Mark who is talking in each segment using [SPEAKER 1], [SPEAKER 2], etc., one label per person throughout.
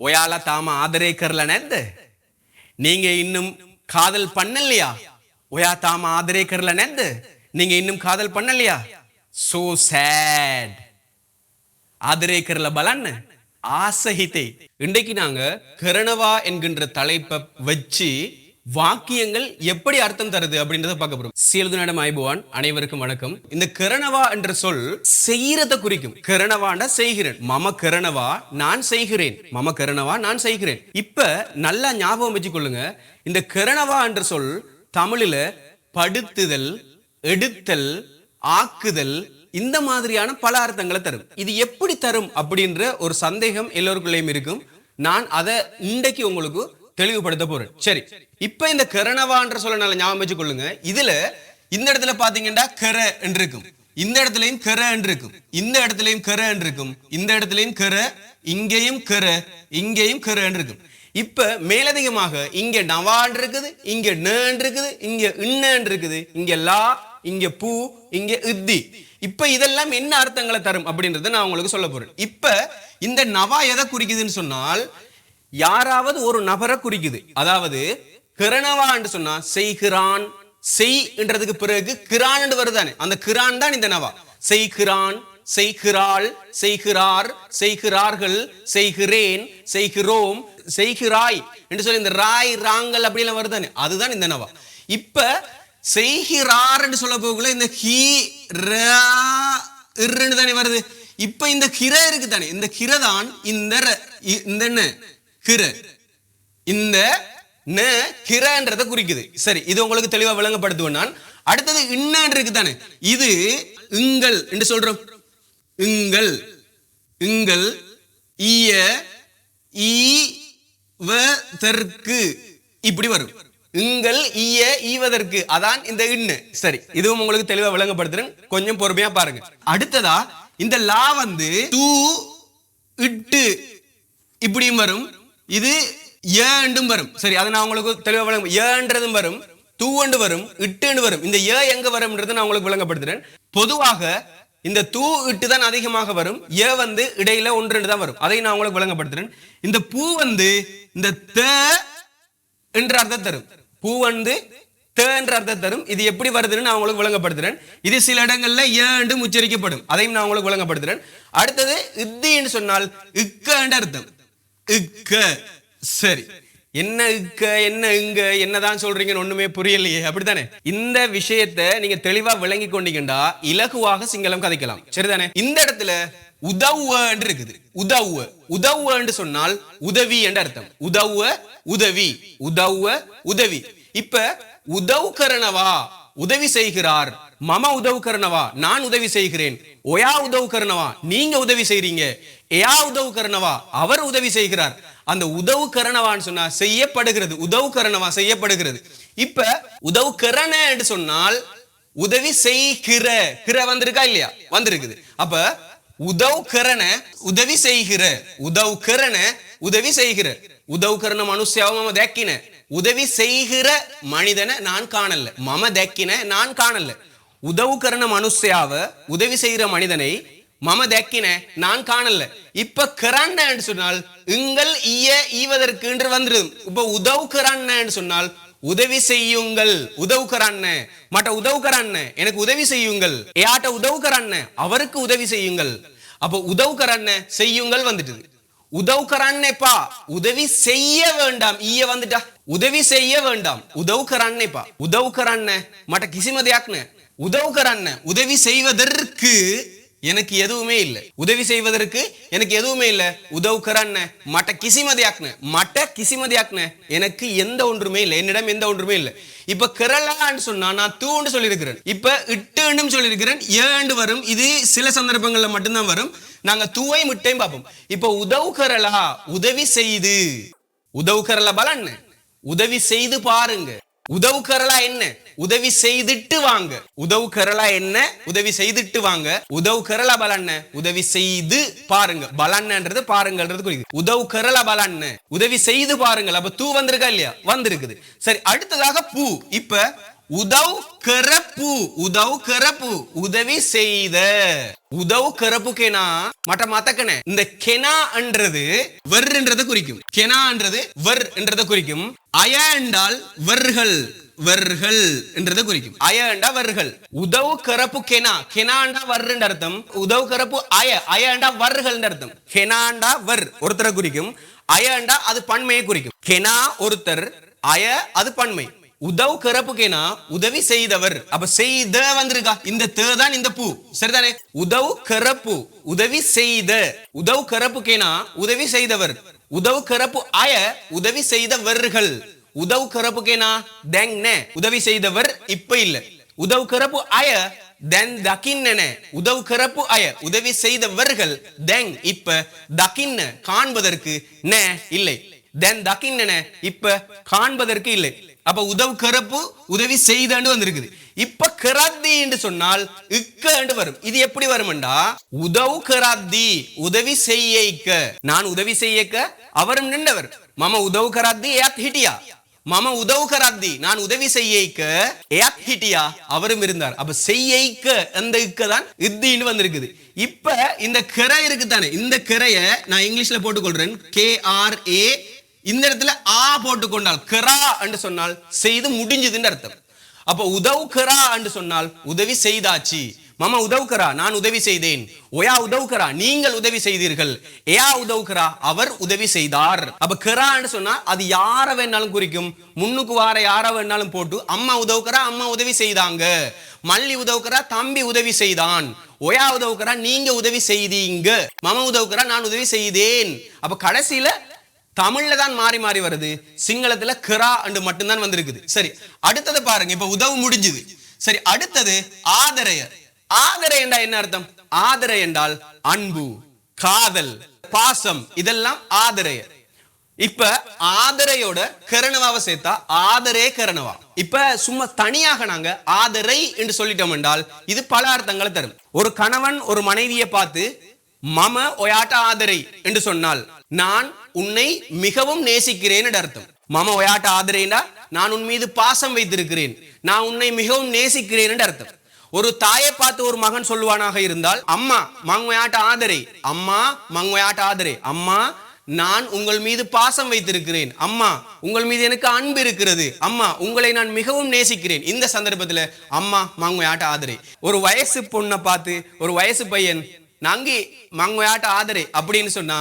[SPEAKER 1] ඔයාලා තාම ආදරය කරලා නැද්ද? நீங்க இன்னும் காதல் பண்ணலையா? ඔයා තාම ආදරය කරලා නැද්ද? நீங்க இன்னும் காதல் பண்ணலையா? so sad. ஆதரே කරලා බලන්න ஆச හිතේ இன்றைக்கு நாங்க கரணவா என்கின்ற தலைப்பை வச்சு வாக்கியங்கள் எப்படி அர்த்தம் தருது அப்படின்றத பார்க்க போறோம். சீலதுனிடம் ஐபுவான் அனைவருக்கும் வணக்கம். இந்த கரணவா என்ற சொல் செய்யறத குறிக்கும். கரணவாண்டா செய்கிறேன். மம கரணவா நான் செய்கிறேன். மம கரணவா நான் செய்கிறேன். இப்ப நல்லா ஞாபகம் வச்சுக்கொள்ளுங்க. இந்த கரணவா என்ற சொல் தமிழில படுத்துதல் எடுத்தல் ஆக்குதல் இந்த மாதிரியான பல அர்த்தங்களை தரும். இது எப்படி தரும் அப்படின்ற ஒரு சந்தேகம் எல்லோருக்குள்ளேயும் இருக்கும். நான் அதை இன்றைக்கு உங்களுக்கு தெளிவுபடுத்த போறேன். சரி இப்ப இந்த கரணவான்ற சொல்ல நல்ல ஞாபகம் வச்சு கொள்ளுங்க இதுல இந்த இடத்துல பாத்தீங்கன்னா கர என்று இருக்கும் இந்த இடத்துலயும் கர என்று இருக்கும் இந்த இடத்துலயும் கர என்று இருக்கும் இந்த இடத்துலயும் கர இங்கேயும் கர இங்கேயும் கர என்று இருக்கும் இப்ப மேலதிகமாக இங்க நவான் இருக்குது இங்க நேன் இருக்குது இங்க இன்னன் இருக்குது இங்க லா இங்க பூ இங்க இத்தி. இப்ப இதெல்லாம் என்ன அர்த்தங்களை தரும் அப்படின்றத நான் உங்களுக்கு சொல்ல போறேன். இப்ப இந்த நவா எதை குறிக்குதுன்னு சொன்னால் யாராவது ஒரு நபரை குறிக்குது. அதாவது கிரணவா என்று சொன்னா செய்கிறான் செய்ன்றதுக்கு பிறகு கிரான் வருதானே அந்த கிரான் தான் இந்த நவா செய்கிறான் செய்கிறாள் செய்கிறார் செய்கிறார்கள் செய்கிறேன் செய்கிறோம் செய்கிறாய் என்று சொல்லி இந்த ராய் ராங்கல் அப்படிலாம் வருதானே அதுதான் இந்த நவா இப்ப செய்கிறார் என்று சொல்ல போகல இந்த ஹி இர்ன்னு தானே வருது. இப்ப இந்த கிர இருக்கு தானே. இந்த கிர தான் இந்த ர- இ- இந்த என்ன கிர. இந்த ந கிரன்றதை குறிக்குது. சரி இது உங்களுக்கு தெளிவா விளங்கப்படுத்துவேன் நான். அடுத்தது இன்னன்று இருக்கு தானே. இது இங்கள் என்று சொல்றோம். இங்கள் இங்கள் ஈய ஈவதற்கு இப்படி வரும். இங்கள் ஈய ஈவதற்கு. அதான் இந்த இன்னு சரி இதுவும் உங்களுக்கு தெளிவா விளங்கப்படுத்துறேன். கொஞ்சம் பொறுமையா பாருங்க. அடுத்ததா இந்த லா வந்து தூ இட்டு இப்படியும் வரும். இது ஏண்டும் வரும். சரி அதை நான் உங்களுக்கு தெளிவாக விளங்க ஏன்றதும் வரும் தூவண்டு வரும் இட்டுன்னு வரும். இந்த ஏ எங்க வரும்ன்றது நான் உங்களுக்கு விளங்கப்படுத்துறேன். பொதுவாக இந்த தூ இட்டு தான் அதிகமாக வரும். ஏ வந்து இடையில ஒன்று தான் வரும். அதை நான் உங்களுக்கு விளங்கப்படுத்துறேன். இந்த பூ வந்து இந்த த என்ற அர்த்தம் தரும். பூ வந்து த என்ற அர்த்தம் தரும். இது எப்படி வருதுன்னு நான் உங்களுக்கு விளங்கப்படுத்துறேன். இது சில இடங்கள்ல ஏண்டு உச்சரிக்கப்படும். அதையும் நான் உங்களுக்கு விளங்கப்படுத்துறேன். அடுத்தது இத்தின்னு சொன்னால் இக்க என்ற அர்த்தம். இக்க. சரி. என்ன இக்க என்ன இங்க என்னதான் சொல்றீங்கன்னு ஒண்ணுமே புரியலையே. அப்படித்தானே? இந்த விஷயத்தை நீங்க தெளிவா விளங்கி கொண்டீங்கண்டா இலகுவாக சிங்களம் கதைக்கலாம். சரிதானே? இந்த இடத்துல உதவுவ என்று இருக்குது. உதவுவ. உதவுவ என்று சொன்னால் உதவி என்ற அர்த்தம். உதவுவ உதவி. உதவுவ உதவி. இப்ப உதவுகரணவா உதவி செய்கிறார். மம உதவுக்கரணவா? நான் உதவி செய்கிறேன். ஒயா உதவுக்கரணவா? நீங்க உதவி செய்றீங்க. ஏயா உதவு கரணவா? அவர் உதவி செய்கிறார். அந்த உதவு கரணவான்னு சொன்னா செய்யப்படுகிறது. உதவு கரணவா செய்யப்படுகிறது. இப்ப உதவுகரண என்று சொன்னால் உதவி செய்கிற கிர வந்திருக்கா இல்லையா? வந்திருக்குது. அப்ப உதவு கரண உதவி செய்கிற உதவு கரண உதவி செய்கிற. உதவுகரண மனுஷியாவும் மம தேக்கின. உதவி செய்கிற மனிதனை நான் காணல. மம தேக்கின நான் காணல. உதவு கரண மனுஷியாவ உதவி செய்கிற மனிதனை மம தேக்கின நான் காணல இப்ப கரண்ட சொன்னால் உங்கள் ஈய ஈவதற்கு என்று வந்துடும் இப்ப உதவுக்கிறான்னு சொன்னால் உதவி செய்யுங்கள். உதவுகரண்ண மற்ற உதவுகரண்ண எனக்கு உதவி செய்யுங்கள். ஏட்ட உதவுகரண்ண அவருக்கு உதவி செய்யுங்கள். அப்போ உதவுகரண்ண செய்யுங்கள் வந்துட்டு உதவுகரண்ணேப்பா உதவி செய்ய வேண்டாம். ஈய வந்துட்டா. உதவி செய்ய வேண்டாம். உதவுகரண்ணேப்பா உதவுகரண்ண மற்ற கிசிமதியாக்குன. உதவுகரண்ண உதவி செய்வதற்கு எனக்கு எதுவுமே இல்லை. உதவி செய்வதற்கு எனக்கு எதுவுமே இல்லை. உதவுகரண்ண மட்ட கிசிமதியாக்குன மட்ட கிசிமதியாக்குன எனக்கு எந்த ஒன்றுமே இல்லை. என்னிடம் எந்த ஒன்றுமே இல்லை. இப்ப கிரளான்னு சொன்னா நான் தூண்டு சொல்லியிருக்கிறேன். இப்ப இட்டுன்னு சொல்லியிருக்கிறேன். ஏண்டு வரும். இது சில சந்தர்ப்பங்கள்ல மட்டும்தான் வரும். நாங்க தூவை முட்டையும் பார்ப்போம். இப்ப உதவுகரலா உதவி செய்து. உதவுகரல பலன்னு. உதவி செய்து பாருங்க. உதவுகரலா என்ன? உதவி செய்துட்டு வாங்க. உதவு கரலா என்ன? உதவி செய்துட்டு வாங்க. உதவு கரலா பலன்ன உதவி செய்து பாருங்க. பலன்ன்றது பாருங்கன்றது குறிக்குது. உதவுகரலா பலன்ன உதவி செய்து பாருங்கள். அப்ப தூ வந்திருக்கா இல்லையா? வந்திருக்குது. சரி அடுத்ததாக பூ. இப்ப உதவ் கரப்பு. உதவு கரப்பு. உதவி செய்த. உதவு கரப்பு கெனா மட்ட மத்தக்கனே இந்த கெனா என்றது குறிக்கும். கெனா என்றது வர் என்றதை குறிக்கும். அய என்றால் வர்கள். வர்கள் என்றதை குறிக்கும். அயண்டா வர்கள். உதவு கரப்பு கெனா. கெனாண்டா வர்ன்ற அர்த்தம். உதவு கரப்பு அய. அயண்டா வர்கள் அர்த்தம். கெனாண்டா வர். ஒருத்தரை குறிக்கும். அயண்டா அது பன்மையை குறிக்கும். கெனா ஒருத்தர் அய அது பன்மை. கரப்பு கரப்புக்கேனா உதவி செய்தவர். அப்ப செய்த வந்திருக்கா? இந்த தே தான் இந்த பூ. சரிதானே? உதவு கரப்பு உதவி செய்த. உதவ் கரப்புக்கேனா உதவி செய்தவர். உதவு கரப்பு அய உதவி செய்தவர்கள் உதவ் கரப்புக்கேனா தெங் உதவி செய்தவர் இப்ப இல்ல. உதவு கரப்பு அய தென் தக்கின்னன. உதவு கரப்பு அய உதவி செய்தவர்கள் தெங் இப்ப தக்கின்ன காண்பதற்கு ந இல்லை. தென் தக்கின்னன இப்ப காண்பதற்கு இல்லை. அப்ப உதவு கரப்பு உதவி செய்தன்னு வந்திருக்குது. இப்ப கராத்தி என்று சொன்னால் இக்க என்று வரும். இது எப்படி வரும்டா உதவு கராத்தி உதவி செய்யக்க. நான் உதவி செய்யக்க? அவரும் நின்றவர். மம உதவு கராத்தி ஏத் ஹிட்டியா? மம உதவு கராத்தி நான் உதவி செய்யக்க. ஏத் ஹிட்டியா? அவரும் இருந்தார். அப்ப செய்யக்க அந்த இக்க தான் இத்தின்னு வந்திருக்குது. இப்ப இந்த கரை இருக்கு தானே இந்த கிரைய நான் இங்கிலீஷ்ல போட்டுக்கொள்றேன். K R A. இந்த இடத்துல ஆ போட்டுக்கொண்டால் கரா என்று சொன்னால் செய்து முடிஞ்சதுன்னு அர்த்தம். அப்ப உதவு கிரா என்று சொன்னால் உதவி செய்தாச்சு. மாமா உதவுக்கரா நான் உதவி செய்தேன். ஒயா உதவுகரா நீங்கள் உதவி செய்தீர்கள். ஏயா உதவுக்கரா அவர் உதவி செய்தார். அப்ப கரான்னு சொன்னா அது யார வேணாலும் குறிக்கும். முன்னுக்கு வார யார வேணாலும் போட்டு அம்மா உதவுகரா அம்மா உதவி செய்தாங்க. மல்லி உதவுக்கரா தம்பி உதவி செய்தான். ஒயா உதவுக்கரா நீங்க உதவி செய்தீங்க. மம உதவுக்கரா நான் உதவி செய்தேன். அப்ப கடைசியில தமிழ்ல தான் மாறி மாறி வருது. சிங்களத்துல கிரா அண்டு மட்டும்தான் வந்திருக்குது. சரி அடுத்தது பாருங்க இப்ப உதவு முடிஞ்சுது. சரி அடுத்தது ஆதரைய ஆதரை என்றால் என்ன அர்த்தம்? ஆதரை என்றால் அன்பு காதல் பாசம் இதெல்லாம் ஆதரைய இப்ப ஆதரையோட கரணவாவை சேர்த்தா ஆதரே கரணவா. இப்ப சும்மா தனியாக நாங்க ஆதரை என்று சொல்லிட்டோம் என்றால் இது பல அர்த்தங்களை தரும். ஒரு கணவன் ஒரு மனைவியை பார்த்து மம ஒயாட்ட ஆதரை என்று சொன்னால் நான் உன்னை மிகவும் நேசிக்கிறேன் என்று அர்த்தம். மம ஒயாட்ட ஆதரைனா நான் உன் மீது பாசம் வைத்திருக்கிறேன். நான் உன்னை மிகவும் நேசிக்கிறேன் என்று அர்த்தம். ஒரு தாயை பார்த்து ஒரு மகன் சொல்லுவானாக இருந்தால் அம்மா மங்வையாட்ட ஆதரை அம்மா மங்வையாட்ட ஆதரை அம்மா நான் உங்கள் மீது பாசம் வைத்திருக்கிறேன் அம்மா உங்கள் மீது எனக்கு அன்பு இருக்கிறது அம்மா உங்களை நான் மிகவும் நேசிக்கிறேன். இந்த சந்தர்ப்பத்துல அம்மா மங்வையாட்ட ஆதரை. ஒரு வயசு பொண்ணை பார்த்து ஒரு வயசு பையன் நங்கி மங்வையாட்ட ஆதரை அப்படின்னு சொன்னா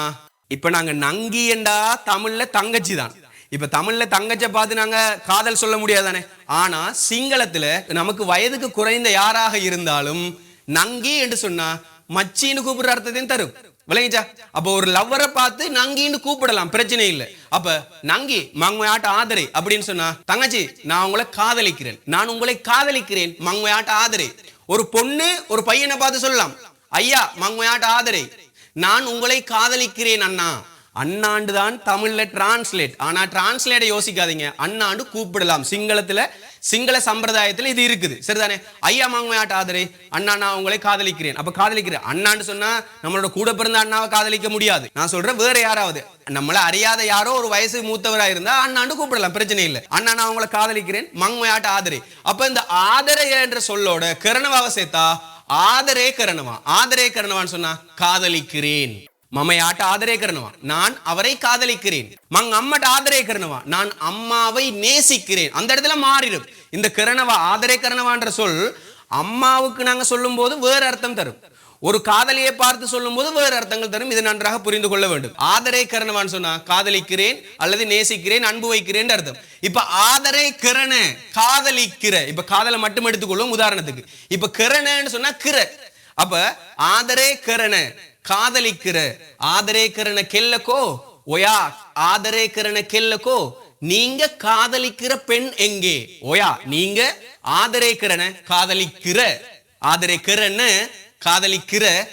[SPEAKER 1] இப்ப நாங்க நங்கி என்றா தமிழ்ல தங்கச்சி தான் இப்ப தமிழ்ல தங்கச்சை பார்த்து நாங்க காதல் சொல்ல முடியாதானே ஆனா சிங்களத்துல நமக்கு வயதுக்கு குறைந்த யாராக இருந்தாலும் நங்கி என்று சொன்னா மச்சின்னு கூப்பிடுற அர்த்தத்தையும் தரும். விளங்கிச்சா? அப்ப ஒரு லவ்வரை பார்த்து நங்கின்னு கூப்பிடலாம் பிரச்சனை இல்லை. அப்ப நங்கி மங்மையாட்ட ஆதரை அப்படின்னு சொன்னா தங்கச்சி நான் உங்களை காதலிக்கிறேன். நான் உங்களை காதலிக்கிறேன் மங்மையாட்ட ஆதரை. ஒரு பொண்ணு ஒரு பையனை பார்த்து சொல்லலாம் ஐயா மங்மையாட்ட ஆதரை. நான் உங்களை காதலிக்கிறேன் அண்ணா. அண்ணாண்டு தான் தமிழ்ல டிரான்ஸ்லேட் ஆனா டிரான்ஸ்லேட்டை யோசிக்காதீங்க. அண்ணாண்டு கூப்பிடலாம். சிங்களத்துல சிங்கள சம்பிரதாயத்தில் இது இருக்குது. சரிதானே? ஐயா மாங்கமையாட்ட ஆதரே அண்ணா நான் உங்களை காதலிக்கிறேன். அப்போ காதலிக்கிறேன். அண்ணான்னு சொன்னா நம்மளோட கூட பிறந்த அண்ணாவை காதலிக்க முடியாது. நான் சொல்றேன் வேற யாராவது. நம்மளை அறியாத யாரோ ஒரு வயசு மூத்தவரா இருந்தா அண்ணாண்டு கூப்பிடலாம். பிரச்சனை இல்லை. அண்ணா நான் உங்களை காதலிக்கிறேன். மங்மையாட்ட ஆதரே. அப்போ இந்த ஆதரைய என்ற சொல்லோட கரணவாவை சேர்த்தா ஆதரே கரணவா? ஆதரே கரணவான்னு சொன்னா காதலிக்கிறேன். மமையாட்ட ஆதரே கரணவா நான் அவரை காதலிக்கிறேன். மங் அம்மட்ட ஆதரே கரணவா நான் அம்மாவை நேசிக்கிறேன். அந்த இடத்துல மாறிடும். இந்த கரணவா ஆதரே கரணவான்ற சொல் அம்மாவுக்கு நாங்க சொல்லும் போது வேறு அர்த்தம் தரும். ஒரு காதலியை பார்த்து சொல்லும் போது வேறு அர்த்தங்கள் தரும். இது நன்றாக புரிந்து கொள்ள வேண்டும். ஆதரை கரணவான்னு சொன்னா காதலிக்கிறேன் அல்லது நேசிக்கிறேன் அன்பு வைக்கிறேன் அர்த்தம். இப்ப ஆதரை கிரண காதலிக்கிற. இப்ப காதலை மட்டும் எடுத்துக்கொள்ளும் உதாரணத்துக்கு. இப்ப கிரணன்னு சொன்னா கிர அப்ப ஆதரே கரண காதலிக்கிற ஆதரே கரண கெல்லக்கோ? ஒயா ஆதரே கரண கெல்லக்கோ? நீங்க காதலிக்கிற பெண் எங்கே? ஒயா நீங்க ஆதரே கரண காதலிக்கிற ஆதரே கரண காதலிக்கிற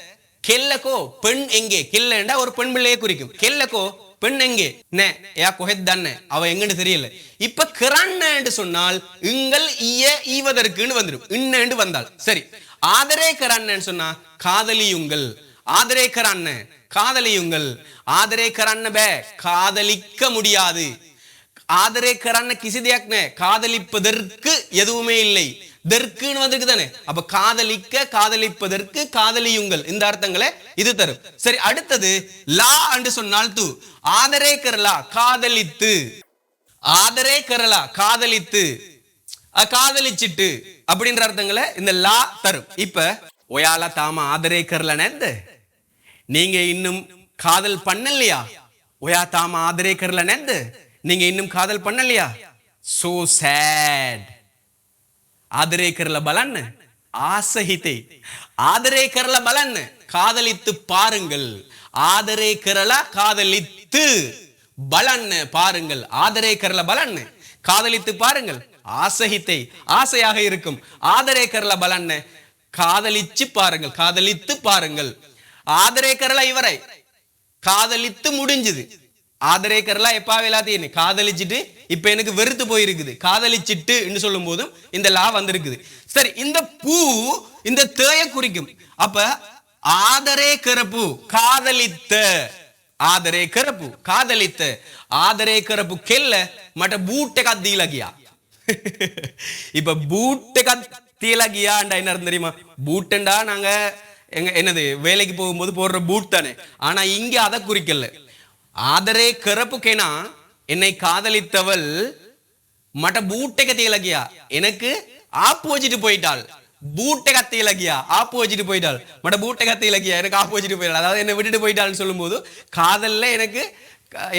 [SPEAKER 1] கெல்லக்கோ? பெண் எங்கே? கெல்லண்டா ஒரு பெண் பிள்ளையை குறிக்கும். கெல்லக்கோ? பெண் எங்கே? நே யா கொஹெத்தானே அவ எங்கன்னு தெரியல. இப்ப கிரண்ணு சொன்னால் உங்கள் ஈய ஈவதற்குன்னு வந்துடும் இன்னன்னு வந்தால். சரி. ஆதரே கரன்னு சொன்னா காதலியுங்கள். ஆதரேக்கரான்னு காதலியுங்கள். ஆதரேக்கரான்னு பே காதலிக்க முடியாது. ஆதரேக்கரான்னு கிசிதையாக்னே காதலிப்பதற்கு எதுவுமே இல்லை. தெற்குன்னு வந்திருக்கு தானே அப்ப காதலிக்க காதலிப்பதற்கு காதலியுங்கள். இந்த அர்த்தங்களை இது தரும். சரி அடுத்தது லா என்று சொன்னால் தூ. ஆதரே கரலா காதலித்து. ஆதரே கரலா காதலித்து. காதலிச்சிட்டு அப்படின்ற அர்த்தங்களை இந்த லா தரும். இப்ப ஒயால தாமா ஆதரே கரலன்னு நீங்க இன்னும் காதல் பண்ணலையா? ஒயா தாம ஆதரே ஆதரேக்கர்ல நேர்ந்து நீங்க இன்னும் காதல் பண்ணலையா? சோ சேட் ಆದರೇ ಕರಲ ಬಲನ್ ಆಸಹಿತೆ ಆದರೆ ಕರಲ ಬಲನ್ காதலித்து பாருங்கள். ஆதரே கரல காதலித்து பலன் பாருங்கள். ஆதரே கரல பலன். காதலித்து பாருங்கள். ஆசகித்தை ஆசையாக இருக்கும். ஆதரே கரல பலன். காதலிச்சு பாருங்கள். காதலித்து பாருங்கள். ஆதரே ఆదరేకరల இவரை. காதலித்து முடிஞ்சுது. ஆதரேக்கர்லாம் எப்பாவில்லாத்தையும் காதலிச்சுட்டு இப்ப எனக்கு வெறுத்து போயிருக்குது. காதலிச்சிட்டுன்னு சொல்லும் போதும் இந்த லா வந்திருக்குது. சரி இந்த பூ இந்த தேய குறிக்கும். அப்ப ஆதரே கரப்பு காதலித்த. ஆதரே கரப்பு காதலித்த. ஆதரே கரப்பு கெல்ல மட்ட பூட்டை கத்தி லகியா இப்ப பூட்டை கத்தி லகியாண்டா என்ன தெரியுமா? பூட்டண்டா நாங்க எங்க என்னது வேலைக்கு போகும்போது போடுற பூட் தானே? ஆனா இங்க அதை குறிக்கல. ஆதரே கரப்புக்கேனா என்னை காதலித்தவள் மட்ட பூட்டை கத்தியலகியா எனக்கு ஆப்பு வச்சுட்டு போயிட்டாள். பூட்டை கத்தி இலக்கியா வச்சுட்டு போயிட்டாள். மட்ட பூட்டை கத்தி இலக்கியா எனக்கு ஆப்பு வச்சுட்டு போயிட்டாள். அதாவது என்னை விட்டுட்டு போயிட்டாள்னு சொல்லும்போது காதலில் எனக்கு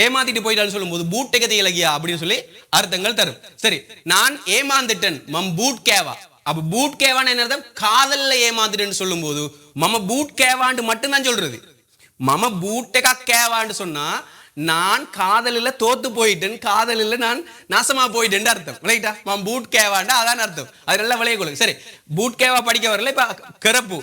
[SPEAKER 1] ஏமாத்திட்டு போயிட்டான்னு சொல்லும்போது பூட்டை கதை இலகியா அப்படின்னு சொல்லி அர்த்தங்கள் தரும். சரி நான் ஏமாந்துட்டேன். மம் பூட் கேவா அப்போ பூட் கேவான்னு என்ன அர்த்தம்? காதலில் சொல்லும் போது மம பூட் கேவான்ட்டு மட்டும்தான் சொல்றது. மம பூட்டக்கா கேவான்னு சொன்னா நான் காதலில் தோத்து போயிட்டேன். காதலில் நான் நாசமா போயிட்டேன் அர்த்தம். ரைட்டா நான் பூட் கேவாண்டா அதான் அர்த்தம். அது நல்லா விளைய கொள்ளுங்க. சரி பூட் கேவா படிக்க வரல இப்ப கரப்பு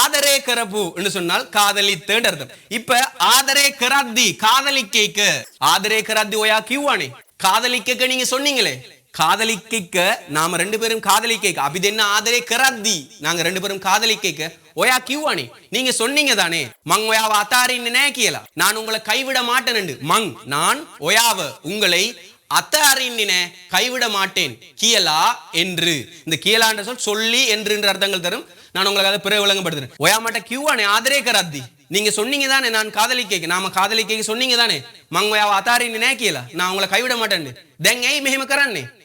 [SPEAKER 1] ஆதரே கரப்பு என்று சொன்னால் காதலி தேர்ட் அர்த்தம். இப்ப ஆதரே கராத்தி காதலி கேக்கு ஆதரே கராத்தி ஓயா கியூவானே காதலி கேக்க நீங்க சொன்னீங்களே. காதலிக்க நாம ரெண்டு பேரும் காதலிக்க அப்ப இது என்ன ஆதரே கராத்தி நாங்க ரெண்டு பேரும் காதலிக்க ஓயா கியூவானி நீங்க சொன்னீங்க தானே. மங் ஒயாவ அத்தாரின்னு கேல நான் உங்களை கைவிட மாட்டேன் மங் நான் ஒயாவ உங்களை அத்தாரின்னின கைவிட மாட்டேன். கியலா என்று. இந்த கியலான்ற சொல் சொல்லி என்று என்ற அர்த்தங்கள் தரும். நான் உங்களுக்காக பிறகு விளங்கப்படுத்துறேன். ஒயா மாட்ட கியூவானே ஆதரே கராத்தி நீங்க சொன்னீங்க தானே நான் காதலிக்க நாம காதலிக்க சொன்னீங்க தானே. மங் ஒயாவ அத்தாரின்னு நினைக்கல நான் உங்களை கைவிட மாட்டேன் தெங்கை மிகம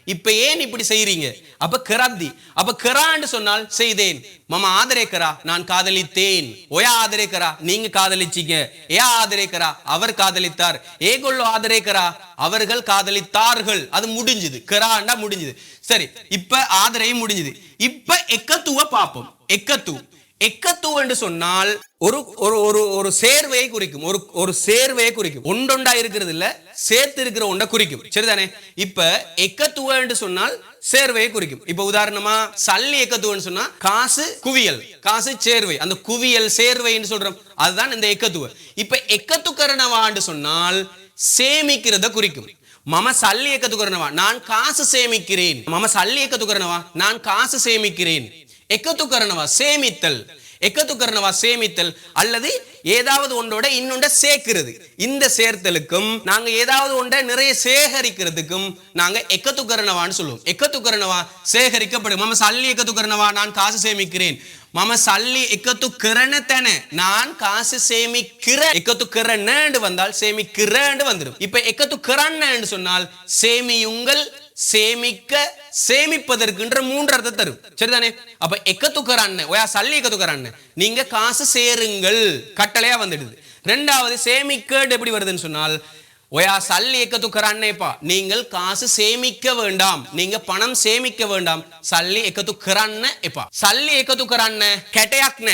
[SPEAKER 1] இப்ப ஏன் இப்படி செய்றீங்க? அப்ப கராத்தி அப்ப கரான்னு சொன்னால் செய்தேன். மம ஆதரேக்கரா நான் காதலித்தேன். ஒயா ஆதரே கரா நீங்க காதலிச்சீங்க. ஏ ஆதரே கரா அவர் காதலித்தார். ஏகொள்ளோ ஆதரே கரா அவர்கள் காதலித்தார்கள். அது முடிஞ்சுது. கராண்டா முடிஞ்சுது. சரி இப்ப ஆதரையும் முடிஞ்சுது. இப்ப எக்கத்துவ பார்ப்போம் எக்கத்து. எக்கத்து என்று சொன்னால் ஒரு ஒரு ஒரு ஒரு சேர்வையை குறிக்கும். ஒரு ஒரு சேர்வையை குறிக்கும். ஒன்றொண்டா இருக்கிறது இல்ல சேர்த்து இருக்கிற ஒன்றை குறிக்கும். சரிதானே? இப்ப எக்கத்துவ என்று சொன்னால் சேர்வையை குறிக்கும். இப்ப உதாரணமா சல்லி எக்கத்துவன்னு சொன்னா காசு குவியல். காசு சேர்வை. அந்த குவியல் சேர்வைன்னு சொல்றோம். அதுதான் இந்த எக்கத்துவ இப்ப எக்கத்துக்கரணவான்னு சொன்னால் சேமிக்கிறத குறிக்கும். மம சல்லி எக்கத்துக்கரணவா? நான் காசு சேமிக்கிறேன். மம சல்லி எக்கத்துக்கரணவா? நான் காசு சேமிக்கிறேன். எக்கத்துக்கரணவா சேமித்தல். எக்கத்துக்கரணவா சேமித்தல். அல்லது ஏதாவது ஒன்றோட இன்னொன்றை சேர்க்கிறது. இந்த சேர்த்தலுக்கும் நாங்க ஏதாவது ஒன்றை நிறைய சேகரிக்கிறதுக்கும் நாங்க எக்கத்துக்கரணவான்னு சொல்லுவோம். எக்கத்துக்கரணவா சேகரிக்கப்படும் மம சல்லி எக்கத்துக்கரணவா நான் காசு சேமிக்கிறேன். மம சல்லி எக்கத்து கிரணத்தன நான் காசு சேமிக்கிற எக்கத்து கிரணண்டு வந்தால் சேமிக்கிறண்டு வந்துடும் இப்ப எக்கத்து கிரண்ணு சொன்னால் சேமியுங்கள் சேமிக்க சேமிப்பதற்குன்ற மூன்று அர்த்தம் தரும். சரிதானே? அப்ப எக்கத்துக்கரான்னு ஓயா சல்லி எக்கத்துக்கரான்னு நீங்க காசு சேருங்கள் கட்டளையா வந்துடுது. ரெண்டாவது சேமிக்கடு எப்படி வருதுன்னு சொன்னால் ஒயா சல்லி எக்கத்துக்கரான்னேப்பா நீங்கள் காசு சேமிக்க வேண்டாம். நீங்க பணம் சேமிக்க வேண்டாம். சல்லி எக்கத்துக்கரான்ன எப்பா. சல்லி எக்கத்துக்கரான்ன கெட்டையாக்ன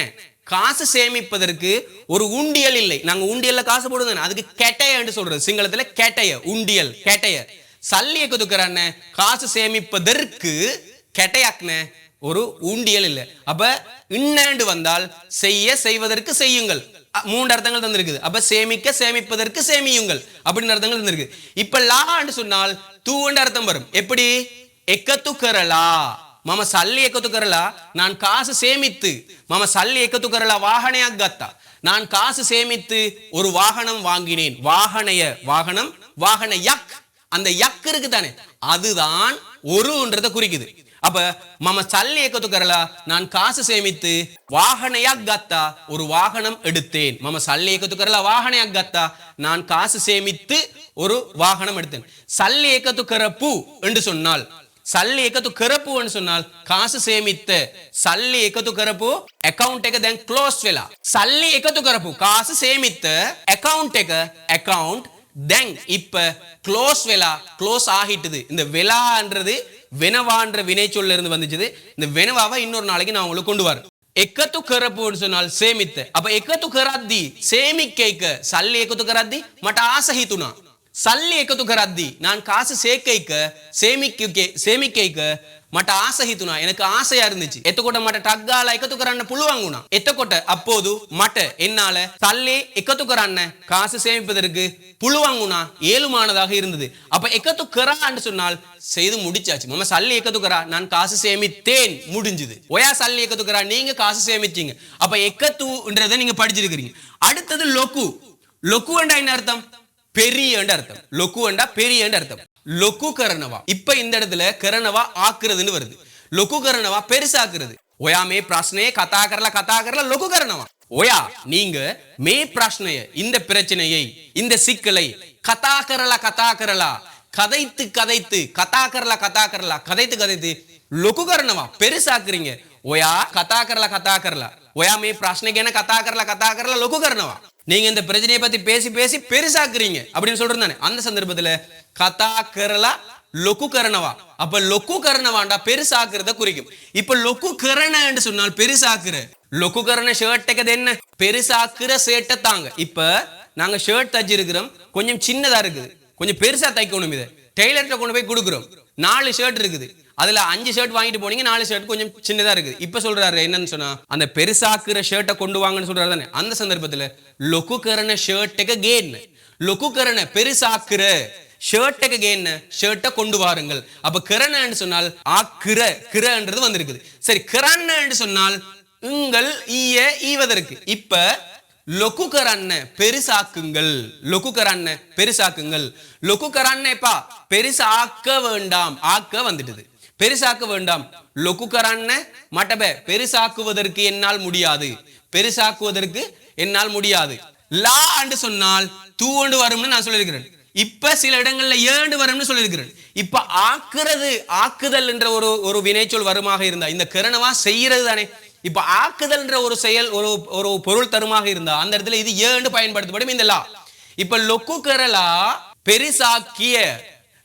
[SPEAKER 1] காசு சேமிப்பதற்கு ஒரு உண்டியல் இல்லை. நாங்க உண்டியல்ல காசு போடுவோம் அதுக்கு கெட்டைய என்று சொல்றது. சிங்களத்துல கெட்டைய உண்டியல் கெட்டைய. சல்லி எக்கத்துக்கரான்ன காசு சேமிப்பதற்கு கெட்டையாக்குன ஒரு ஊண்டியல் இல்லை. அப்ப இன்னாண்டு வந்தால் செய்ய செய்வதற்கு செய்யுங்கள். மூன்று அர்த்தங்கள் தந்திருக்குது. அப்ப சேமிக்க சேமிப்பதற்கு சேமியுங்கள். அப்படின்னு அர்த்தங்கள் தந்திருக்கு. இப்ப லான்னு சொன்னால் தூண்டு அர்த்தம் வரும். எப்படி? எக்கத்துக்கரலா. மம சல்லி எக்கத்துக்கரலா? நான் காசு சேமித்து மம சல்லி எக்கத்துக்கரலா வாகனையா காத்தா நான் காசு சேமித்து ஒரு வாகனம் வாங்கினேன். வாகனைய வாகனம் வாகன யக். அந்த யக் இருக்கு தானே அதுதான் ஒருன்றத குறிக்குது அப்ப மம சல்லி ஏக்கத்து கரலா நான் காசு சேமித்து வாகனையாக கத்தா ஒரு வாகனம் எடுத்தேன் மம சல்லி ஏக்கத்து கரலா வாகனையாக கத்தா நான் காசு சேமித்து ஒரு வாகனம் எடுத்தேன் சல்லி ஏக்கத்து கரப்பு என்று சொன்னால் சல்லி එකතු කරපුවන சொன்னால் කාසු සේමිත්ත සල්ලි එකතු කරපු account එක දැන් close වෙලා සල්ලි එකතු කරපු කාසு සේමිත්ත account එක account දැන් இப்ப க்ளோஸ் வெலா க்ளோஸ் ஆகிட்டுது இந்த வெலான்றது வெனவான்ற வினைச்சொல்ல இருந்து வந்துச்சுது இந்த வெனவாவை இன்னொரு நாளைக்கு நான் உங்களுக்கு கொண்டு வரேன் එකතු කරපුවට சொன்னால் සේමිත්ත අප එකතු කරද්දී සේමික්ක එක සල්ලි එකතු කරද්දී මට ආස හිතුණා සල්ලි එකතු කරද්දී நான் காசு சேர்க்க එක සේමික්ක සේමික්ක එක மட்ட ආස හිතුණා එනක ආසය අරදිචි එතකොට මට ටක් ගාලා එකතු කරන්න පුළුවන් அப்போது மட்ட என்னால தள்ளி එකතු காசு சேமிப்பதற்கு පුළුවන් වුණා. ஏழுமானதாக இருந்தது. அப்ப එකතු சொன்னால் செய்து முடிச்சாச்சு. மம சல்லி එකතු நான் காசு சேமித்தேன். முடிஞ்சுது. ஒயா சல்லி එකතු நீங்க காசு சேமிச்சீங்க. அப்ப எக்கத்துன்றத நீங்க படிச்சிருக்கிறீங்க. அடுத்தது லொக்கு. லொக்குண்டா என்ன அர்த்தம்? பெரியன்ற அர்த்தம். லொக்குண்டா பெரியன்ற அர்த்தம். லொக்கு கரணவா இப்ப இந்த இடத்துல கரணவா ஆக்குறதுன்னு வருது. லொக்கு கரணவா பெருசாக்குறது. ஒயாமே பிராஷ்னே கதா கரல கதா கரல லொக்கு கரணவா ஓயா நீங்க மே பிராஷ்னைய இந்த பிரச்சனையை இந்த சிக்கலை கதா கரல கதைத்து கதைத்து கதா கரல கதா கதைத்து கதைத்து லொக்கு கரணவா பெருசாக்குறீங்க. ஓயா கதா கரல கதா கரலா ஓயா மே பிராஷ்னைக்கு என்ன கதா கரல கதா கரல லொக்கு கரணவா நீங்க இந்த பிரச்சனையை பத்தி பேசி பேசி பெருசாக்குறீங்க. அப்படின்னு சொல்றது தானே. அந்த சந்தர்ப்பத்துல கதா கரலா லொக்கு கரணவா. அப்ப லொக்கு கரணவாண்டா பெருசாக்குறத குறிக்கும். இப்ப லொக்கு கரணன்னு சொன்னால் பெருசாக்குற. லொக்கு கரண ஷர்ட் என்ன? பெருசாக்குற சேட்டை தாங்க. இப்ப நாங்க ஷர்ட் தச்சிருக்கிறோம். கொஞ்சம் சின்னதா இருக்குது. கொஞ்சம் பெருசா தைக்கணும் இதை. டெய்லர்கிட்ட கொண்டு போய் கொடுக்குறோம். நாலு ஷர்ட் இருக்குது. அதுல அஞ்சு ஷர்ட் வாங்கிட்டு போனீங்க நாலு ஷர்ட் கொஞ்சம் சின்னதா இருக்கு இப்ப சொல்றாரு என்னன்னு சொன்னா அந்த பெருசாக்குற ஷர்ட்டை கொண்டு வாங்கன்னு சொல்றாரு தானே? அந்த சந்தர்ப்பத்தில் லொக்குக்கரண ஷர்ட்டுக்கு கேன் லொக்குக்கரண பெருசாக்குற ஷர்ட்டுக்கு கேன் ஷர்ட்டை கொண்டு வாருங்கள். அப்போ கிரணன்னு சொன்னால் ஆக்கிற கிரன்றது வந்திருக்குது. சரி கிரன்னு சொன்னால் உங்கள் ஈய ஈவதற்கு. இப்ப லொக்குகரான்ன பெருசாக்குங்கள். லொக்குகரான்ன பெருசாக்குங்கள். லொக்குகரான்னேப்பா பெருசாக்க வேண்டாம். ஆக்க வந்துட்டது. பெருசாக்க வேண்டாம். லொக்கு கரன்ன மட்டப பெருசாக்குவதற்கு என்னால் முடியாது. பெருசாக்குவதற்கு என்னால் முடியாது. லா என்று சொன்னால் தூண்டு வரும்னு நான் சொல்லியிருக்கிறேன். இப்ப சில இடங்கள்ல ஏண்டு வரும்னு சொல்லியிருக்கிறேன். இப்ப ஆக்குறது ஆக்குதல் என்ற ஒரு ஒரு வினைச்சொல் வருமாக இருந்தா இந்த கரணவா செய்யறது தானே. இப்ப ஆக்குதல் என்ற ஒரு செயல் ஒரு ஒரு பொருள் தருமாக இருந்தா அந்த இடத்துல இது ஏண்டு பயன்படுத்தப்படும் இந்த லா. இப்ப லொக்கு கரலா பெருசாக்கிய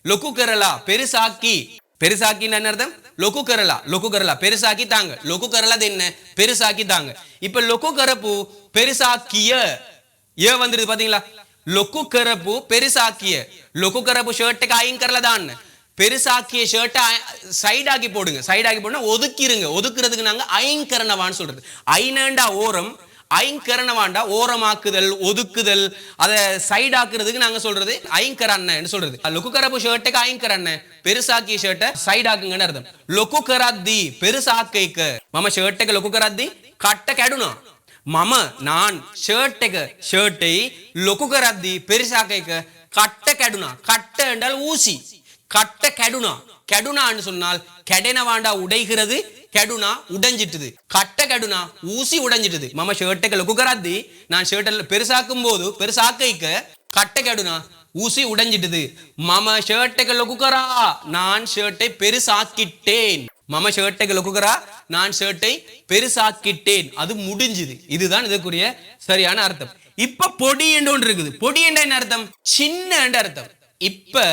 [SPEAKER 1] லொக்கு கரலா பெருசாக்கி பெருசாக்கின்னு என்ன அர்த்தம்? லொக்கு கரலா லொக்கு கரலா பெருசாக்கி தாங்க லொக்கு கரலா என்ன? பெருசாக்கி தாங்க இப்ப லொக்கு கரப்பு பெருசாக்கிய. ஏ வந்துருது பாத்தீங்களா? லொக்கு கரப்பு பெருசாக்கிய. லொக்கு கரப்பு ஷர்ட்டுக்கு அயன் கரல தான் பெருசாக்கிய ஷர்ட்டை சைடாக்கி போடுங்க. சைடாக்கி போடுனா ஒதுக்கிருங்க. ஒதுக்குறதுக்கு நாங்க ஐங்கரணவான்னு சொல்றது. ஐநேண்டா ஓரம் ஐங்கரணவாண்டா ஓரமாக்குதல் ஒதுக்குதல் அதை சைடாக்குறதுக்கு நாங்க சொல்றது ஐங்கரண்ணன்னு சொல்றது. லொக்குக்கரப்பு ஷர்ட்டுக்கு ஐங்கரண்ண பெருசாக்கிய ஷர்ட்டை சைடாக்குங்கன்னு அர்த்தம். லொக்குக்கராத்தி பெருசாக்கைக்கு. மம ஷர்ட்டுக்கு லொக்குக்கராத்தி? கட்ட கெடுணும். மம நான் ஷர்ட்டுக்கு ஷர்ட்டை லொக்குக்கராத்தி பெருசாக்கைக்கு கட்ட கெடுனா கட்ட என்றால் ஊசி. கட்ட கெடுனா கெடுனான்னு சொன்னால் கெடனவாண்டா உடைகிறது கெடுனா உடைஞ்சிட்டுது. கட்ட கெடுனா ஊசி உடைஞ்சிட்டுது. மம ஷர்ட்டுக்கு லொக்கு கராத்தி நான் ஷர்ட்டில் பெருசாக்கும் போது பெருசாக்கைக்க கட்ட கெடுனா ஊசி உடைஞ்சிட்டுது. மம ஷர்ட்டுக்கு லொக்கு நான் ஷர்ட்டை பெருசாக்கிட்டேன். மம ஷர்ட்டுக்கு குக்கரா நான் ஷர்ட்டை பெருசாக்கிட்டேன். அது முடிஞ்சுது. இதுதான் இதுக்குரிய சரியான அர்த்தம். இப்ப பொடி என்று ஒன்று இருக்குது. பொடி என்ற என்ன அர்த்தம்? சின்ன என்ற அர்த்தம். இப்ப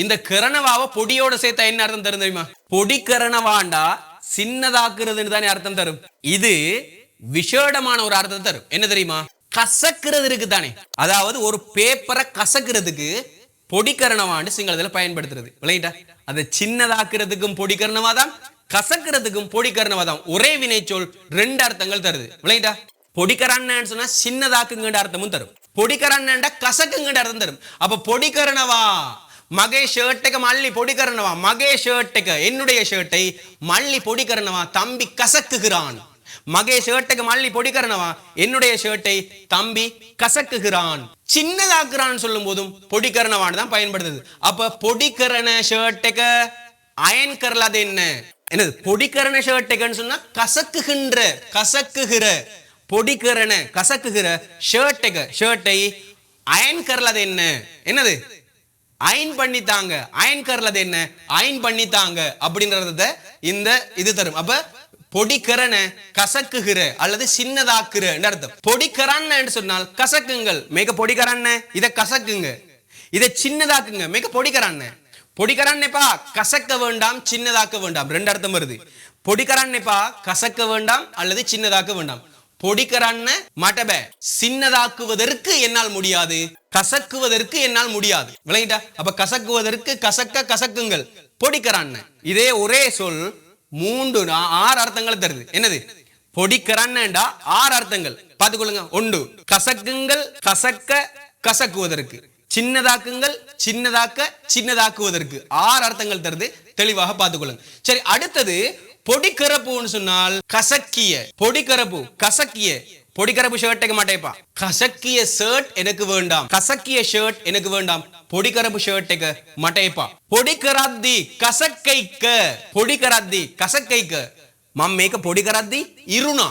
[SPEAKER 1] இந்த கரணவாவை பொடியோட சேர்த்தா என்ன அர்த்தம் தரும் தெரியுமா? பொடி கரணவாண்டா சின்னதாக்குறதுன்னு தானே அர்த்தம் தரும். இது விஷேடமான ஒரு அர்த்தம் தரும். என்ன தெரியுமா? கசக்குறது இருக்கு தானே. அதாவது ஒரு பேப்பரை கசக்குறதுக்கு பொடிக்கரணவாண்டு சிங்களத்துல பயன்படுத்துறது. விளையிட்டா அதை சின்னதாக்குறதுக்கும் பொடிக்கரணவா தான் கசக்குறதுக்கும் பொடிக்கரணவா தான் ஒரே வினைச்சொல் ரெண்டு அர்த்தங்கள் தருது. விளையிட்டா பொடிக்கரான்னு சொன்னா சின்னதாக்குங்கன்ற அர்த்தமும் தரும். பொடிக்கரான்னு கசக்குங்கன்ற அர்த்தம் தரும். அப்ப பொடிக்கரணவா மகே ஷர்ட்டுக்கு மல்லி கரணவா மகே ஷர்ட்டுக்கு என்னுடைய ஷர்ட்டை மல்லி கரணவா தம்பி கசக்குகிறான். மகே ஷர்ட்டுக்கு மல்லி பொடி கரணவா என்னுடைய ஷர்ட்டை தம்பி கசக்குகிறான். சின்னதாக்குறான்னு சொல்லும் போதும் பொடிக்கரணவான் தான் பயன்படுத்துது. அப்ப பொடிக்கரண ஷர்ட்டக அயன் கரலாது என்ன? என்னது? பொடிக்கரண ஷர்ட்டகன்னு சொன்னா கசக்குகின்ற கசக்குகிற பொடி கரண கசக்குகிற ஷர்ட்டக ஷர்ட்டை அயன் கரலாது என்ன? என்னது? அயன் பண்ணித்தாங்க அயன் கரலது என்ன? அயன் பண்ணித்தாங்க அப்படின்றத இந்த இது தரும். அப்ப பொடிக்கரன கசக்குகிற அல்லது சின்னதாக்குற அர்த்தம். பொடிக்கரான்னு சொன்னால் கசக்குங்கள். மிக பொடிக்கரான்னு இதை கசக்குங்க. இதை சின்னதாக்குங்க. மிக பொடிக்கரான்னு பொடிக்கரான்னேப்பா கசக்க வேண்டாம் சின்னதாக்க வேண்டாம். ரெண்டு அர்த்தம் வருது. பொடிக்கரான்னேப்பா கசக்க வேண்டாம் அல்லது சின்னதாக்க வேண்டாம். பொடிக்கரான்னு மட்டப சின்னதாக்குவதற்கு என்னால் முடியாது. கசக்குவதற்கு என்னால் முடியாது. விளங்கிட்டா? அப்ப கசக்குவதற்கு கசக்க கசக்குங்கள். பொடிக்கரான்னு இதே ஒரே சொல் மூன்று ஆறு அர்த்தங்களை தருது. என்னது? பொடிக்கிறான்டா ஆறு அர்த்தங்கள். பாத்துக்கொள்ளுங்க ஒன்று கசக்குங்கள் கசக்க கசக்குவதற்கு. சின்னதாக்குங்கள் சின்னதாக்க சின்னதாக்குவதற்கு. ஆறு அர்த்தங்கள் தருது. தெளிவாக பார்த்துக்கொள்ளுங்க. சரி அடுத்தது பொடிக்கரப்புன்னு சொன்னால் கசக்கிய பொடிக்கரப்பு கசக்கிய. பொடிக்கரப்பு ஷர்ட் எடுக்க மாட்டேப்பா கசக்கிய ஷர்ட் எனக்கு வேண்டாம் கசக்கிய ஷர்ட் எனக்கு வேண்டாம் பொடிக்கரப்பு ஷர்ட் எடுக்க மாட்டேப்பா பொடிக்கராத்தி கசக்கைக்க பொடிக்கராத்தி கசக்கைக்க மம்மேக்க பொடிக்கராத்தி இருணா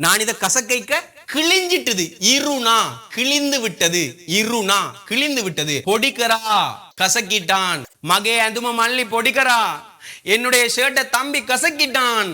[SPEAKER 1] நான் இதை கசக்கைக்க கிழிஞ்சிட்டது இருணா கிழிந்து விட்டது இருணா கிழிந்து விட்டது பொடிக்கரா கசக்கிட்டான் மகே அதும மல்லி பொடிக்கரா என்னுடைய ஷர்ட்டை தம்பி கசக்கிட்டான்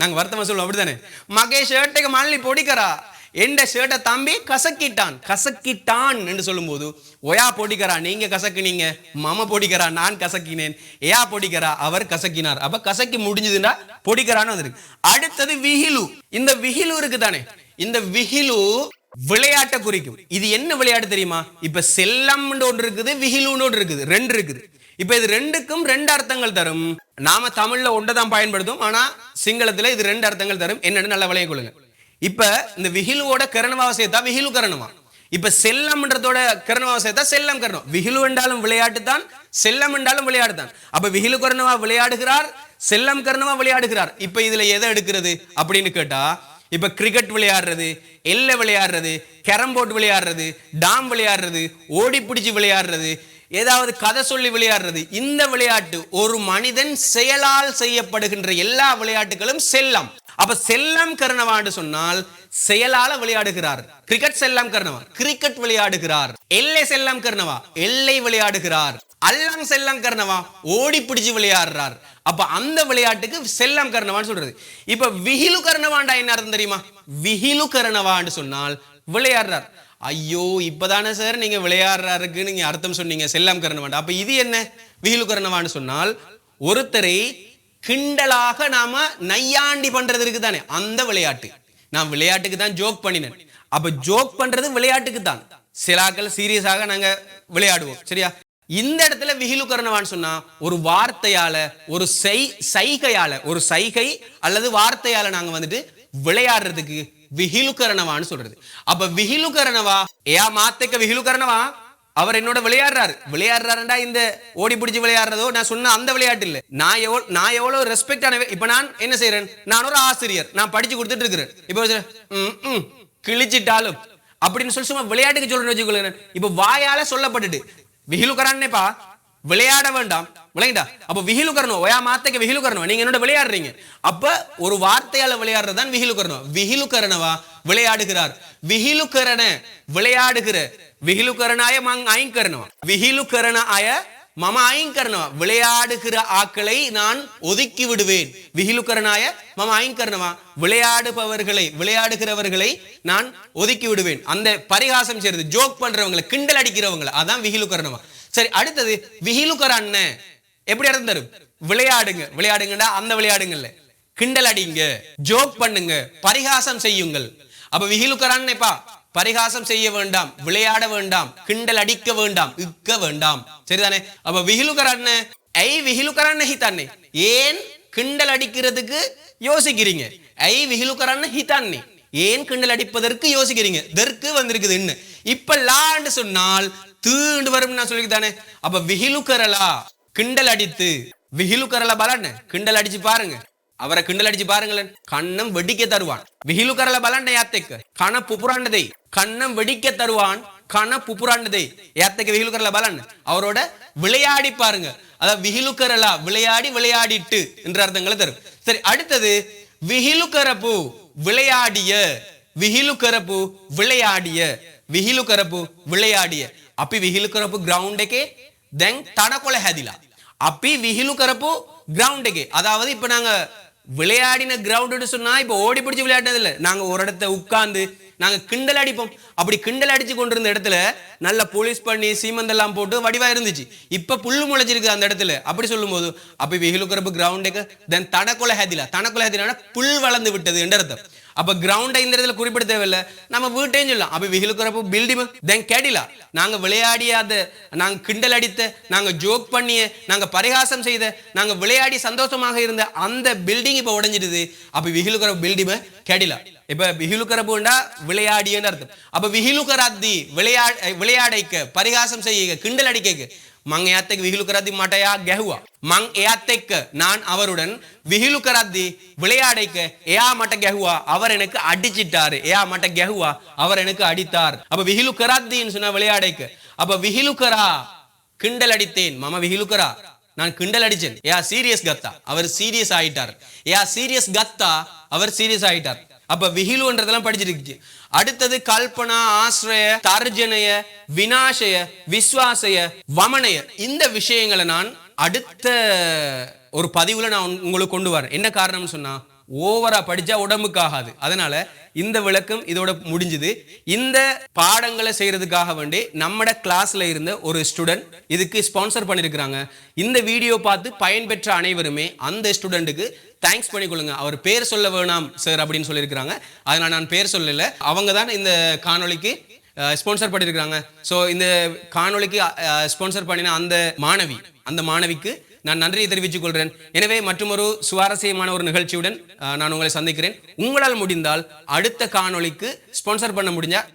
[SPEAKER 1] நாங்க வருத்தமா சொல்லுவோம் அப்படித்தானே மகே ஷர்ட்டுக்கு மல்லி பொடிக்கரா எந்த ஷர்ட்டை தம்பி கசக்கிட்டான். கசக்கிட்டான் என்று சொல்லும்போது ஒயா பொடிக்கரா நீங்க கசக்குனீங்க. மம பொடிக்கரா நான் கசக்கினேன். ஏயா பொடிக்கரா அவர் கசக்கினார். அப்ப கசக்கி முடிஞ்சதுன்னா பொடிக்கரான்னு வந்திருக்கு. அடுத்தது விஹிலு இந்த விஹிலு இருக்கு தானே இந்த விஹிலு விளையாட்டை குறிக்கும். இது என்ன விளையாட்டு தெரியுமா? இப்ப செல்லம்னு ஒன்று இருக்குது விஹிலுன்னு ஒன்று இருக்குது. ரெண்டு இருக்குது. இப்ப இது ரெண்டுக்கும் ரெண்டு அர்த்தங்கள் தரும். நாம தமிழ்ல ஒன்றை தான் பயன்படுத்தும் ஆனா சிங்களத்துல இது ரெண்டு அர்த்தங்கள் தரும். என்னன்னு நல்லா விளைய கொள்ளுங்க. இப்ப இந்த விகிலுவோட கரணமாக சேர்த்தா விகிலு கரணமா. இப்ப செல்லம்ன்றதோட கரணமாக சேர்த்தா செல்லம் கரணம். விகிலு என்றாலும் விளையாட்டு தான் செல்லம் என்றாலும் விளையாட்டு தான். அப்ப விகிலு கரணமா விளையாடுகிறார் செல்லம் கரணமா விளையாடுகிறார். இப்ப இதுல எதை எடுக்கிறது அப்படின்னு கேட்டா இப்ப கிரிக்கெட் விளையாடுறது எல்லை விளையாடுறது கேரம் போர்டு விளையாடுறது டாம் விளையாடுறது ஓடி பிடிச்சி விளையாடுறது ஏதாவது கதை சொல்லி விளையாடுறது இந்த விளையாட்டு ஒரு மனிதன் செயலால் செய்யப்படுகின்ற எல்லா விளையாட்டுகளும் செல்லம். அப்ப செல்லம் கருணவான்னு சொன்னால் செயலால விளையாடுகிறார். கிரிக்கெட் செல்லம் கருணவா? கிரிக்கெட் விளையாடுகிறார். எல்லை செல்லம் கருணவா? எல்லை விளையாடுகிறார். அல்லம் செல்லம் கர்ணவா? ஓடி பிடிச்சு விளையாடுறார். அப்ப அந்த விளையாட்டுக்கு செல்லம் கர்ணவான்னு சொல்றது. இப்ப விஹிலு கர்ணவாண்டா என்ன அர்த்தம் தெரியுமா? விஹிலு கர்ணவான்னு சொன்னால் விளையாடுறார். ஐயோ இப்பதானே சார் நீங்க விளையாடுறாருக்கு நீங்க அர்த்தம் சொன்னீங்க செல்லம் கர்ணவாண்டா. அப்ப இது என்ன? விஹிலு கர்ணவான்னு சொன்னால் ஒருத்தரை கிண்டலாக நாம நையாண்டி பண்றது இருக்கு தானே அந்த விளையாட்டு. நான் விளையாட்டுக்கு தான் ஜோக் பண்ணினேன். அப்ப ஜோக் பண்றது விளையாட்டுக்கு தான். சிலாக்கள் சீரியஸாக நாங்க விளையாடுவோம். சரியா? இந்த இடத்துல விகிலுக்கரணவான்னு சொன்னா ஒரு வார்த்தையால ஒரு செய் சைகையால ஒரு சைகை அல்லது வார்த்தையால நாங்க வந்துட்டு விளையாடுறதுக்கு விகிலுக்கரணவான்னு சொல்றது. அப்ப விகிலுக்கரணவா ஏ மாத்தைக்க விகிலுக்கரணவா அவர் என்னோட விளையாடுறாரு. விளையாடுறாருண்டா இந்த ஓடி பிடிச்சி விளையாடுறதோ நான் சொன்ன அந்த விளையாட்டு இல்லை. நான் எவ்வளோ நான் எவ்வளவு ரெஸ்பெக்ட் ஆன இப்போ நான் என்ன செய்யறேன் நான் ஒரு ஆசிரியர். நான் படிச்சு கொடுத்துட்டு இருக்கிறேன். இப்போ கிழிச்சிட்டாலும். அப்படின்னு சொல்லி சும்மா விளையாட்டுக்கு சொல்றேன்னு வச்சுக்கொள்ளுங்க இப்போ வாயால சொல்லப்பட்டுட்டு. விகிலுக்கரான்னேப்பா விளையாட வேண்டாம். விளையாண்டா. அப்ப விகிலுக்கரணும் ஒயா மாத்தைக்கு விகிலு கரணும். நீங்க என்னோட விளையாடுறீங்க. அப்ப ஒரு வார்த்தையால விளையாடுறதுதான் விகிலு கரணவா விளையாடுகிறார். விகிலு கரண விளையாடுகிற. விகிலு கரணாய மங் ஐங்கரணவா கரண ஆய மம ஐங்கரணவா விளையாடுகிற ஆக்களை நான் ஒதுக்கி விடுவேன். விகிலுக்கரணாய மம ஐங்கரணவா விளையாடுபவர்களை விளையாடுகிறவர்களை நான் ஒதுக்கி விடுவேன். அந்த பரிகாசம் செய்யறது ஜோக் பண்றவங்களை கிண்டல் அடிக்கிறவங்களை அதான் விகிலுக்கரணவா சரி அடுத்தது விகிலுக்கரண்ண எப்படி அர்த்தம் தரும்? விளையாடுங்க. விளையாடுங்கடா அந்த விளையாடுங்கல்ல கிண்டல் அடிங்க ஜோக் பண்ணுங்க பரிகாசம் செய்யுங்கள். அப்ப விகிலுக்கரான்னேப்பா பரிகாசம் செய்ய வேண்டாம் விளையாட வேண்டாம் கிண்டல் அடிக்க வேண்டாம் இக்க வேண்டாம். சரிதானே? அப்ப விகிலுக்கரான்ன ஐ விகிலுக்கரான்ன ஹிதானே ஏன் கிண்டல் அடிக்கிறதுக்கு யோசிக்கிறீங்க? ஐ விகிலுக்கரான்ன ஹிதானே ஏன் கிண்டல் அடிப்பதற்கு யோசிக்கிறீங்க? தெற்கு வந்திருக்குது என்ன இப்ப லான்னு சொன்னால் தீண்டு வரும் நான் சொல்லிக்கிட்டானே. அப்ப விகிலுக்கரலா கிண்டல் அடித்து. விகிலுக்கரலா பலான்னு கிண்டல் அடிச்சு பாருங்க. அவரை கிண்டல் அடிச்சு பாருங்களேன். கண்ணம் வெடிக்க தருவான். விகிலுக்கரல பலாண்ட யாத்தைக்கு? கண புப்புராண்டதை கண்ணம் வெடிக்க தருவான் கண புப்புராண்டதை யாத்தைக்கு விகிலுக்கரல பலான் அவரோட விளையாடி பாருங்க. அதாவது விகிலுக்கரலா விளையாடி விளையாடிட்டு என்ற அர்த்தங்களை தரும். சரி அடுத்தது விகிலுக்கரப்பு விளையாடிய விகிலுக்கரப்பு விளையாடிய விகிலுக்கரப்பு விளையாடிய. අපි විහිළු කරපු கிரவுண்ட் එකේ දැන් තනකොළ හැදිලා අපි විහිළු කරපු கிரவுண்ட் එකේ அதாவது இப்ப நாங்க விளையாடின கிரவுண்ட் சொன்னா இப்ப ஓடி பிடிச்சு விளையாடினது இல்ல நாங்க ஒரு இடத்த உட்கார்ந்து நாங்க கிண்டல் அடிப்போம் அப்படி கிண்டல் அடிச்சு கொண்டிருந்த இடத்துல நல்ல போலீஸ் பண்ணி சீமந்தெல்லாம் போட்டு வடிவா இருந்துச்சு இப்ப புல்லு முளைச்சிருக்கு அந்த இடத்துல அப்படி சொல்லும்போது அப்ப விகிலுக்கரப்பு கிரவுண்டுக்கு தென் தனக்குள்ள ஹேதிலா தனக்குள்ள ஹேதிலான புல் வளர்ந்து விட்டது என்ற அர்த்தம் அப்போ கிரவுண்டை இந்த இடத்துல குறிப்பிட தேவையில்ல. நம்ம வீட்டையும் சொல்லலாம். அப்போ விகிலுக்குறப்போ பில்டிங் தென் கேடிலா நாங்க விளையாடியாத நாங்கள் நாங்க கிண்டல் அடித்த நாங்க ஜோக் பண்ணிய நாங்க பரிகாசம் செய்த நாங்க விளையாடி சந்தோஷமாக இருந்த அந்த பில்டிங் இப்போ உடைஞ்சிடுது. அப்போ விகிலுக்குற பில்டிங் கேடிலா இப்ப விகிலுக்கரப்புண்டா விளையாடியன்னு அர்த்தம். அப்போ விகிலுக்கராத்தி விளையா விளையாடைக்க பரிகாசம் செய்ய கிண்டல் அடிக்க මං එයාත් එක්ක විහිළු කරද්දි මට එයා ගැහුවා. මං එයාත් එක්ක நான் அவருடன் විහිළු කරද්දි விளையாடைக்க එයා මට ගැහුවා. அவர் எனக்கு அடிச்சிட்டாரு. එයා මට ගැහුවා. அவர் எனக்கு அடித்தார். அப்ப விහිළු කරද්දිன்னு சொன்ன விளையாடைக்க. அப்ப விහිළු කරා கிண்டல் அடித்தேன். මම විහිළු කරා. நான் கிண்டல் அடிச்சேன். එයා සීරියස් ගත්තා. அவர் சீரியஸ் ஆயிட்டார். එයා සීරියස් ගත්තා. அவர் சீரியஸ் ஆயிட்டார். அப்ப விகிலுன்றதெல்லாம் படிச்சிருக்கு அடுத்தது கல்பனா ஆசிரய தர்ஜனைய வினாசய விஸ்வாசய வமனைய. இந்த விஷயங்களை நான் அடுத்த ஒரு பதிவுல நான் உங்களுக்கு கொண்டு வரேன். என்ன காரணம்னு சொன்னா ஓவரா படிச்சா உடம்புக்கு ஆகாது. அதனால இந்த விளக்கம் இதோட முடிஞ்சுது. இந்த பாடங்களை செய்யறதுக்காக வேண்டி நம்மட கிளாஸ்ல இருந்த ஒரு ஸ்டூடெண்ட் இதுக்கு ஸ்பான்சர் பண்ணியிருக்கிறாங்க இந்த வீடியோ பார்த்து பயன்பெற்ற அனைவருமே அந்த ஸ்டூடெண்ட்டுக்கு தேங்க்ஸ் பண்ணிக்கொள்ளுங்க. அவர் பேர் சொல்ல வேணாம் சார் அப்படின்னு சொல்லியிருக்கிறாங்க. அதனால் நான் பேர் சொல்லல. அவங்க தான் இந்த காணொளிக்கு ஸ்பான்சர் பண்ணியிருக்கிறாங்க. ஸோ இந்த காணொளிக்கு ஸ்பான்சர் பண்ணின அந்த மாணவி அந்த மாணவிக்கு நான் நன்றியை தெரிவித்துக் கொள்கிறேன் எனவே மற்றொரு சுவாரஸ்யமான ஒரு நிகழ்ச்சியுடன் நான் உங்களை சந்திக்கிறேன். உங்களால் முடிந்தால் அடுத்த காணொளிக்கு ஸ்பான்சர் பண்ண முடிஞ்சா